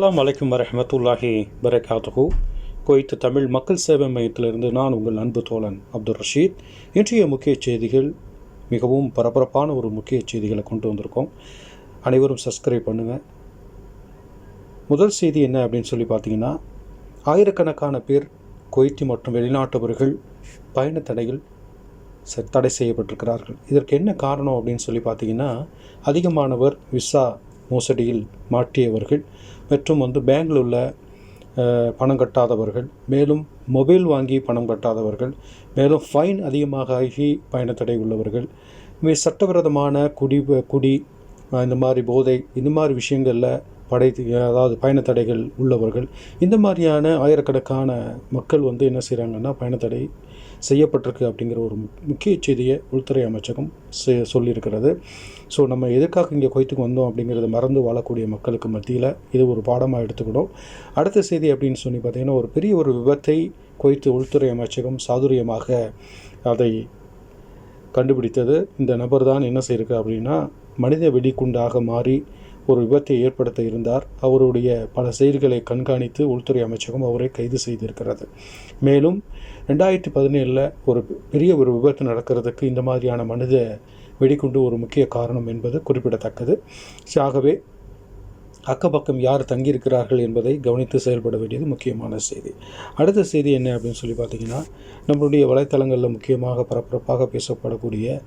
அலாம் வலைக்கம் வரமத்துல்லாஹி வரகாத்துஹு. குவைத் தமிழ் மக்கள் சேவை மையத்திலிருந்து நான் உங்கள் அன்பு தோழன் அப்துல் ரஷீத். இன்றைய முக்கிய செய்திகள் மிகவும் பரபரப்பான ஒரு முக்கிய செய்திகளை கொண்டு வந்திருக்கோம். அனைவரும் சப்ஸ்கிரைப் பண்ணுங்கள் முதல் செய்தி என்ன அப்படின்னு சொல்லி பார்த்தீங்கன்னா ஆயிரக்கணக்கான பேர் குவைத்தி மற்றும் வெளிநாட்டவர்கள் பயண தடையில் தடை செய்யப்பட்டிருக்கிறார்கள். இதற்கு என்ன காரணம் அப்படின்னு சொல்லி பார்த்தீங்கன்னா அதிகமானவர் விசா மோசடியில் மாட்டியவர்கள் மற்றும் வந்து பேங்கில் உள்ள பணம் கட்டாதவர்கள் மேலும் மொபைல் வாங்கி பணம் கட்டாதவர்கள் மேலும் ஃபைன் அதிகமாக ஆகி பயணத்தடை உள்ளவர்கள் மே சட்டவிரோதமான குடி குடி இந்த மாதிரி போதை இந்த மாதிரி விஷயங்களில் படை அதாவது பயணத்தடைகள் உள்ளவர்கள் இந்த மாதிரியான ஆயிரக்கணக்கான மக்கள் வந்து என்ன செய்கிறாங்கன்னா பயணத்தடை செய்யப்பட்டிருக்கு அப்படிங்கிற ஒரு முக்கிய செய்தியை உள்துறை அமைச்சகம் செ- சொல்லியிருக்கிறது. ஸோ நம்ம எதுக்காக இங்கே கொய்த்துக்கு வந்தோம் அப்படிங்கிறத மறந்து வாழக்கூடிய மக்களுக்கு மத்தியில் இது ஒரு பாடமாக எடுத்துக்கணும் அடுத்த செய்தி அப்படின்னு சொல்லி பார்த்தீங்கன்னா ஒரு பெரிய ஒரு விபத்தை கொய்த்து உள்துறை அமைச்சகம் சாதுரியமாக அதை கண்டுபிடித்தது. இந்த நபர் தான் என்ன செய்யிருக்கு அப்படின்னா மனித வெடிக்குண்டாக மாறி ஒரு விபத்தை ஏற்படுத்த இருந்தார். அவருடைய பல செயல்களை கண்காணித்து உள்துறை அமைச்சகம் அவரை கைது செய்திருக்கிறது. மேலும் ரெண்டாயிரத்தி பதினேழில் ஒரு பெரிய ஒரு விபத்து நடக்கிறதுக்கு இந்த மாதிரியான மனித வெடிகுண்டு ஒரு முக்கிய காரணம் என்பது குறிப்பிடத்தக்கது. ஆகவே அக்கப்பக்கம் யார் தங்கியிருக்கிறார்கள் என்பதை கவனித்து செயல்பட வேண்டியது முக்கியமான செய்தி. அடுத்த செய்தி என்ன அப்படின்னு சொல்லி பார்த்தீங்கன்னா நம்மளுடைய வலைத்தளங்களில் முக்கியமாக பரபரப்பாக பேசப்படக்கூடிய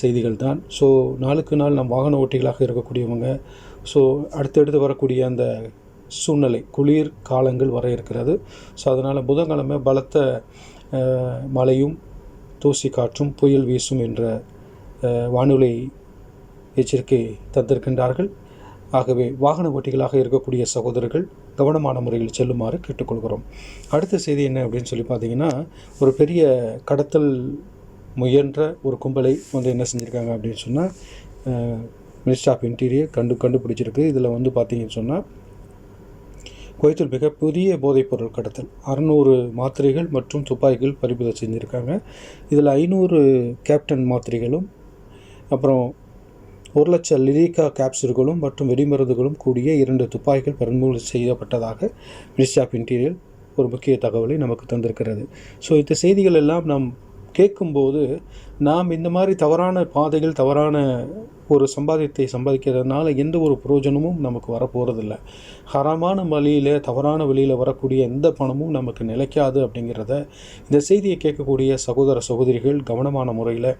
செய்திகள் தான். ஸோ நாளுக்கு நாள் நம் வாகன ஓட்டிகளாக இருக்கக்கூடியவங்க ஸோ அடுத்தடுத்து வரக்கூடிய அந்த சூழ்நிலை குளிர் காலங்கள் வர இருக்கிறது. ஸோ அதனால் புதன்கிழமை பலத்த மழையும் தூசி காற்றும் புயல் வீசும் என்ற வானொலி எச்சரிக்கை தந்திருக்கின்றார்கள். ஆகவே வாகன ஓட்டிகளாக இருக்கக்கூடிய சகோதரர்கள் கவனமான முறையில் செல்லுமாறு கேட்டுக்கொள்கிறோம். அடுத்த செய்தி என்ன அப்படின்னு சொல்லி பார்த்தீங்கன்னா ஒரு பெரிய கடத்தல் முயன்ற ஒரு கும்பலை வந்து என்ன செஞ்சுருக்காங்க அப்படின்னு சொன்னால் மினிஸ்டர் ஆஃப் இன்டீரியர் கண்டு கண்டுபிடிச்சிருக்கு. இதில் வந்து பார்த்தீங்கன்னு சொன்னால் குவைத்தில் மிக புதிய போதைப்பொருள் கடத்தல் அறநூறு மாத்திரைகள் மற்றும் துப்பாக்கிகள் பறிமுதல் செஞ்சுருக்காங்க. இதில் ஐநூறு கேப்டன் மாத்திரைகளும் அப்புறம் ஒரு லட்சம் லிரிகா கேப்சூல்களும் மற்றும் வெடிமருந்துகளும் கூடிய இரண்டு துப்பாக்கிகள் பறிமுதல் செய்யப்பட்டதாக மினிஸ்ட்ரி ஆஃப் இன்டீரியர் ஒரு முக்கிய தகவலை நமக்கு தந்திருக்கிறது. ஸோ இந்த செய்திகள் எல்லாம் நாம் கேட்கும்போது நாம் இந்த மாதிரி தவறான பாதைகள் தவறான ஒரு சம்பாதியத்தை சம்பாதிக்கிறதுனால எந்த ஒரு புரோஜனமும் நமக்கு வரப்போகிறதில்ல ஹரமான வழியில் தவறான வழியில் வரக்கூடிய எந்த பணமும் நமக்கு நிலைக்காது அப்படிங்கிறத இந்த செய்தியை கேட்கக்கூடிய சகோதர சகோதரிகள் கவனமான முறையில்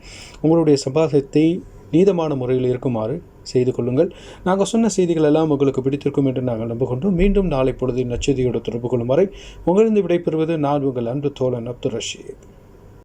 உங்களுடைய சம்பாதியத்தை நீதமான முறையில் இருக்குமாறு செய்து கொள்ளுங்கள். நாங்கள் சொன்ன செய்திகள் எல்லாம் உங்களுக்கு பிடித்திருக்கும் என்று நாங்கள் நம்புகின்றோம். மீண்டும் நாளை பொழுது நச்சதியோடு தொடர்பு கொள்ளும் வரை உங்களிருந்து விடைபெறுவது நான் உங்கள் அன்பு தோழன் அப்துல் ரஷீத்.